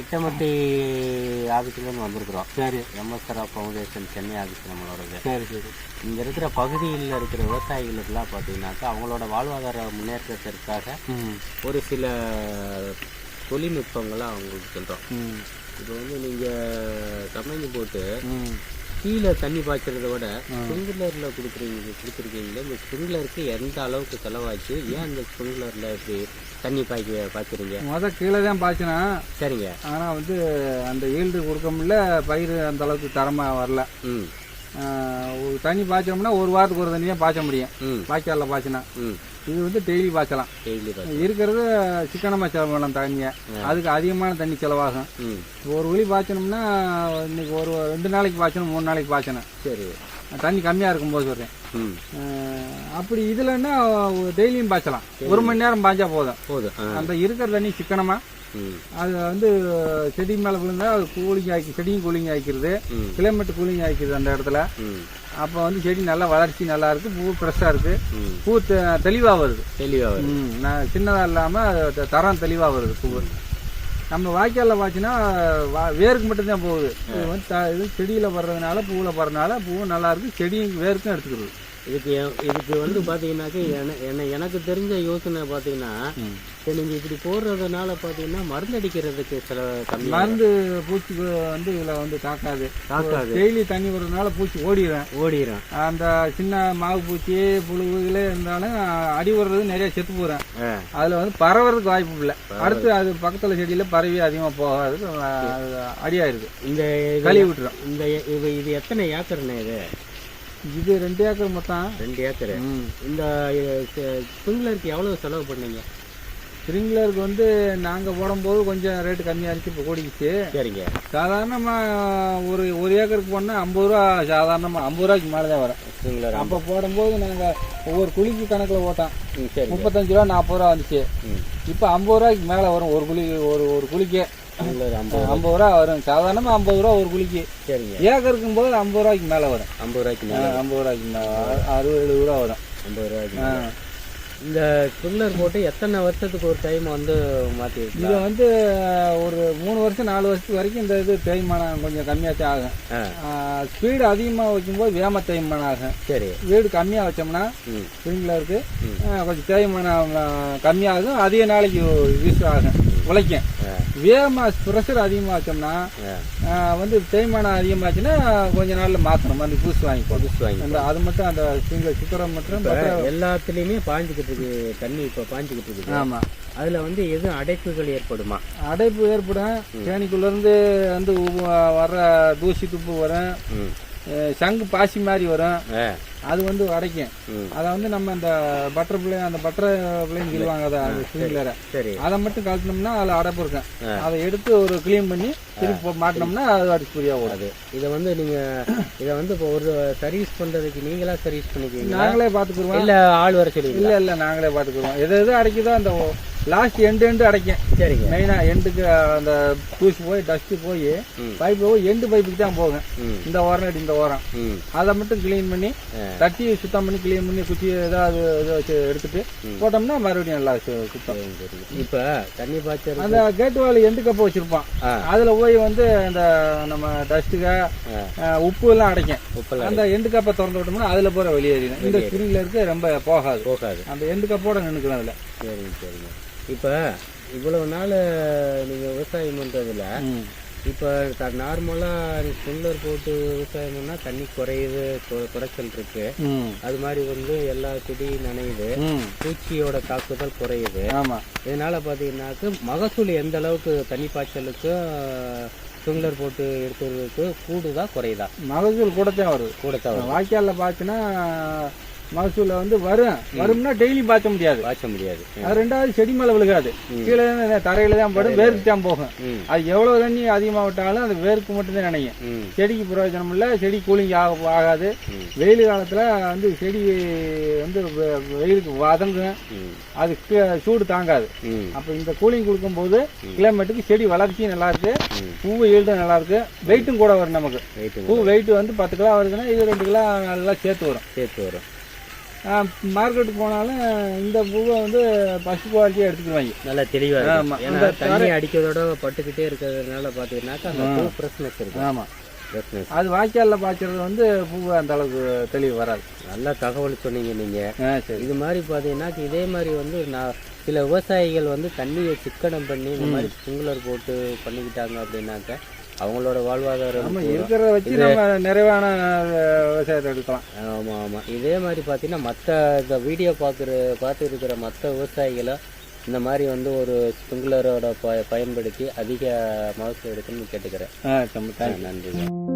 இச்சமட்டி ஆஃபீஸ்லேருந்து வந்திருக்கிறோம். சரி. எம்எஸ்ஆர் ஃபவுண்டேஷன் சென்னை ஆஃபீஸ் நம்மளோடது. சரி சரி. இங்கே இருக்கிற பகுதியில் இருக்கிற விவசாயிகளுக்கெல்லாம் பார்த்தீங்கன்னாக்கா அவங்களோட வாழ்வாதார முன்னேற்றத்திற்காக ஒரு சில தொழில்நுட்பங்களை அவங்களுக்கு சொல்கிறோம் இப்போ வந்து நீங்கள் கம்பெனி போட்டு கீழே தண்ணி பாய்ச்சறதை விட ஸ்ப்ரிங்க்லரில் கொடுக்குறீங்க கொடுத்துருக்கீங்களே இந்த ஸ்ப்ரிங்க்லருக்கு எந்த அளவுக்கு செலவாச்சு? ஏன் அந்த ஸ்ப்ரிங்க்லரில் இப்படி தண்ணி பாய்க்க பாய்ச்சுறீங்க முத கீழே தான் பாய்ச்சினா சரிங்க. ஆனால் வந்து அந்த ஈல்டு கொடுக்க முடியல பயிர் அந்த அளவுக்கு தரமாக வரல. ஒரு தண்ணி பாய்ச்சோம்னா ஒரு வாரத்துக்கு ஒரு தண்ணி தான் பாய்ச்ச முடியும். வாய்க்காலில் பாய்ச்சினா. இது வந்து டெய்லி பாய்ச்சலாம் டெய்லி இருக்கிறது சிக்கனமாக செலவு பண்ணலாம் தண்ணியை அதுக்கு அதிகமான தண்ணி செலவாகும். ஒரு வழி பாய்ச்சணும்னா இன்னைக்கு ஒரு ரெண்டு நாளைக்கு பாய்ச்சணும் மூணு நாளைக்கு பாய்ச்சணும். சரி. தண்ணி கம்மியாக இருக்கும்போது சொல்கிறேன் அப்படி இதுலன்னா டெய்லியும் பாய்ச்சலாம். ஒரு மணி நேரம் பாய்ச்சா போதும். போதும். அந்த இருக்கிற தண்ணி சிக்கனமாக அது வந்து செடி மேலே விழுந்தா அது கூலிங் ஆக்கி செடியும் கூலிங் ஆக்கிடுது கிளைமேட் கூலிங் ஆக்கிடுது அந்த இடத்துல. அப்போ வந்து செடி நல்லா வளர்ச்சி நல்லா இருக்கு. பூ ஃப்ரெஷ்ஷாக இருக்கு. பூ தெளிவாக வருது. தெளிவாக வரும் ம், நான் சின்னதாக இல்லாமல் தரம் தெளிவாக வருது பூ. நம்ம வாய்க்காலில் பார்த்தீங்கன்னா வேருக்கு மட்டும்தான் போகுது. இது வந்து செடியில் வர்றதுனால பூவில் வர்றதுனால பூவும் நல்லா இருக்கு. செடியும் வேருக்கும் எடுத்துக்கிறது. இதுக்கு இதுக்கு வந்து பார்த்தீங்கன்னாக்கா என- என்ன- எனக்கு தெரிஞ்ச யோசனை பார்த்தீங்கன்னா இப்போ நீங்கள் இப்படி போடுறதுனால பார்த்தீங்கன்னா மருந்து அடிக்கிறதுக்கு சில மருந்து பூச்சி வந்து இதில் வந்து தாக்காது. தாக்காது. டெய்லி தண்ணி விடுறதுனால பூச்சி ஓடிடும் ஓடிடும் அந்த சின்ன மாவு பூச்சி புழுவுகளே இருந்தாலும் அடி வர்றது நிறைய செத்து போகிறேன் அதில் வந்து பரவறதுக்கு வாய்ப்பு இல்லை. அடுத்து அது பக்கத்தில் செடியில் பரவி அதிகமாக போகாது அடியாயிருது இந்த கழுவி விட்டுரும். இந்த இது இது எத்தனை ஏக்கர்ண்ணே இது? இது ரெண்டு ஏக்கர் மொத்தம். ரெண்டு ஏக்கர். இந்த ஸ்ப்ரிங்க்லருக்கு எவ்வளோ செலவு பண்ணீங்க? ஸ்ப்ரிங்க்லருக்கு வந்து நாங்கள் போடும்போது கொஞ்சம் ரேட்டு கம்மியாக இருந்துச்சு இப்போ கூடிக்கிச்சு சரிங்க. சாதாரணமாக ஒரு ஒரு ஏக்கருக்கு போனால் ஐம்பது ரூபா சாதாரணமாக ஐம்பது ரூபாய்க்கு மேலே தான் வரும். ஸ்ப்ரிங்க்லர்? அப்போ போடும்போது நாங்கள் ஒவ்வொரு குழிக்கு கணக்கில் ஓட்டோம் முப்பத்தஞ்சு ரூபா நாற்பது ரூபா வந்துச்சு. இப்போ ஐம்பது ரூபாய்க்கு மேலே வரும் ஒரு குழி ஒரு ஒரு குழிக்கே. ஐம்பது ஐம்பது ரூபா வரும். சாதாரணமாக ஐம்பது ரூபா ஒரு குழிக்கு. சரிங்க. ஏக்கருக்கும் போது ஐம்பது ரூபாய்க்கு மேலே வரும். ஐம்பது ரூபாய்க்கு மேலே. ஐம்பது ரூபாய்க்கு மேலே அறுபது எழுபது ரூபா வரும். ஐம்பது ரூபாய்க்கு. இந்த ஸ்ப்ரிங்க்லர் போட்டு எத்தனை வருஷத்துக்கு ஒரு டைம் வந்து மாற்றி இது வந்து ஒரு மூணு வருஷம் நாலு வருஷத்துக்கு வரைக்கும் இந்த இது தேய்மானம் கொஞ்சம் கம்மியாச்சும் ஆகும். ஸ்பீடு அதிகமாக வைக்கும்போது வேம தேய்மானம் ஆகும். சரி. வீடு கம்மியாக வச்சோம்னா ம். ஸ்ப்ரிங்க்லருக்கு கொஞ்சம் தேய்மானம் கம்மியாகும். அதிக நாளைக்கு யூஸ் ஆகும். உழைக்கும். வேகமாக ப்ரெஷர் ஆ, வந்து தேய்மானம் அதிகமாச்சுன்னா கொஞ்ச நாள்ல மாற்றணும் அந்த புதுசு வாங்கிப்போம் புதுசு வாங்கி அந்த அது மட்டும் அந்த ஸ்ப்ரிங்க்லர் சுத்தரம் மட்டும் எல்லாத்துலயுமே பாஞ்சுக்கிட்டு இருக்கு. தண்ணி இப்ப பாஞ்சுக்கிட்டு இருக்குது. ஆமாம் அதுல வந்து எதுவும் அடைப்புகள் ஏற்படுமா? அடைப்பு ஏற்படும். தேனிக்குள்ள இருந்து வந்து வர்ற தூசி துப்பு வரும். சங்கு பாசி மாதிரி வரும். அது வந்து அடைக்கும் ம். அதை வந்து நம்ம அந்த பட்டர் பிள்ளை அந்த பட்டர் பிள்ளைன்னு சொல்லுவாங்க அதை ஸ்ப்ரிங்க்லரை அதை மட்டும் கழட்டினோம்னா அதில் அடைப்பு இருக்கும். அதை எடுத்து ஒரு க்ளீன் பண்ணி திருப்பி மாட்டினோம்னா அது அடிச்சு புரியா ஓடும். அது. இதை வந்து நீங்க இதை வந்து இப்போ ஒரு சர்வீஸ் பண்றதுக்கு நீங்களா சர்வீஸ் பண்ணிக்குவீங்களா? நாங்களே பார்த்துக்குருவோம். இல்ல ஆள் வர சொல்லுவீங்களா? இல்லை இல்லை நாங்களே பார்த்துக்குருவோம். எது எது அடைக்குதோ அந்த லாஸ்ட் எண்டு எண்டு அடைக்கும். சரிங்க. மெயினாக எண்டுக்கு அந்த தூசி போய் டஸ்ட்டு போய் ம். பைப்பு போய் எண்டு பைப்புக்கு தான் போகும் இந்த ஓரம் அடி இந்த ஓரம் அதை மட்டும் க்ளீன் பண்ணி. தட்டி சுத்தம் பண்ணி க்ளீன் பண்ணி குச்சி ஏதாவது இதை வச்சு எடுத்துட்டு போட்டோம்னா மறுபடியும் நல்லா சுத்தம். இப்ப தண்ணி பாய்ச்சறது அந்த கேட் வால் எண்டு கப்பை வச்சிருப்பான். அதுல போய் வந்து அந்த நம்ம டஸ்ட்டுக உப்பு எல்லாம் அடைக்கும். அந்த எண்டு கப்பை திறந்து விட்டோம்னா அதுல போற வெளியேறிடும். இந்த ஸ்ப்ரிங்ல இருக்கு ரொம்ப போகாது. போகாது. அந்த எண்டு கப்போட நின்னுக்கலாம் அதுல. சரிங்க சரிங்க. இப்ப இவ்வளவு நாள் நீங்க விவசாயம் பண்றதுல இப்போ நார்மலாக ஸ்ப்ரிங்க்லர் போட்டு விவசாயம் பண்ணால் தண்ணி குறையுது குறைச்சல் இருக்கு. அது மாதிரி வந்து எல்லா செடியும் நனையுது. பூச்சியோட தாக்குதல் குறையுது. இதனால பார்த்தீங்கன்னாக்க மகசூல் எந்த அளவுக்கு தண்ணி பாய்ச்சலுக்கு ஸ்ப்ரிங்க்லர் போட்டு எடுக்கிறதுக்கு கூடுதா குறையுதா? மகசூல் கூடத்தான் வருது கூட தான் வாய்க்கால்ல பாய்ச்சுனா மகசூல் வந்து வரும். வரும்னா டெய்லி பாய்ச்ச முடியாது. பாய்ச்ச முடியாது. அது ரெண்டாவது செடி மேல விழுகாது. கீழே தரையில தான் படும் வேருக்கு தான் போகும். அது எவ்வளவு தண்ணி அதிகமா விட்டாலும் அது வேருக்கு மட்டும்தான் நினைக்கும் செடிக்கு பிரயோஜனம் இல்லை செடி கூலிங் ஆக ஆகாது. வெயில் காலத்துல வந்து செடி வந்து வெயிலுக்கு வதங்கும். அது சூடு தாங்காது. அப்ப இந்த கூலிங் கொடுக்கும்போது கிளைமேட்டுக்கு செடி வளர்ச்சியும் நல்லா இருக்கு ம். பூ ஈல்டும் நல்லா இருக்கு வெயிட்டும் கூட வரும் நமக்கு. பூ வெயிட் வந்து பத்து கிலோ வருதுன்னா இது ரெண்டு கிலோ நாலு கிலோ சேர்த்து வரும். சேர்த்து வரும். மார்க்கெட்டுக்கு போனாலும் இந்த பூவை வந்து ஃபஸ்ட் குவாலிட்டியாக எடுத்துக்குவாங்க நல்லா தெளிவா இருக்கும். ஆமா. ஏன்னா இந்த தண்ணி அடிக்கிறதோட பட்டுக்கிட்டே இருக்கிறதுனால பாத்தீங்கன்னாக்கா அந்த பூ ஃப்ரெஷ்னஸ் இருக்கும். ஆமாம் அது வாய்க்காலில் பாய்ச்சறது வந்து பூ அந்த அளவுக்கு தெளிவு வராது. நல்ல தகவல் சொன்னீங்க நீங்க. ஆ சரி. இது மாதிரி பாத்தீங்கன்னா இதே மாதிரி வந்து நான் சில விவசாயிகள் வந்து தண்ணியை சிக்கனம் பண்ணி இந்த மாதிரி ஸ்ப்ரிங்க்லர் போட்டு பண்ணிக்கிட்டாங்க அப்படின்னாக்க அவங்களோட வாழ்வாதாரம் நம்ம இருக்கிறத வச்சு நம்ம நிறைவான விவசாயத்தை எடுக்கலாம். ஆமா ஆமா. இதே மாதிரி பார்த்தீங்கன்னா மற்ற இந்த வீடியோ பார்க்குற பார்த்து இருக்கிற மற்ற விவசாயிகளை இந்த மாதிரி வந்து ஒரு ஸ்ப்ரிங்க்லரோட ப பயன்படுத்தி அதிக மகசூல் எடுக்கணும்னு கேட்டுக்கிறேன். நன்றி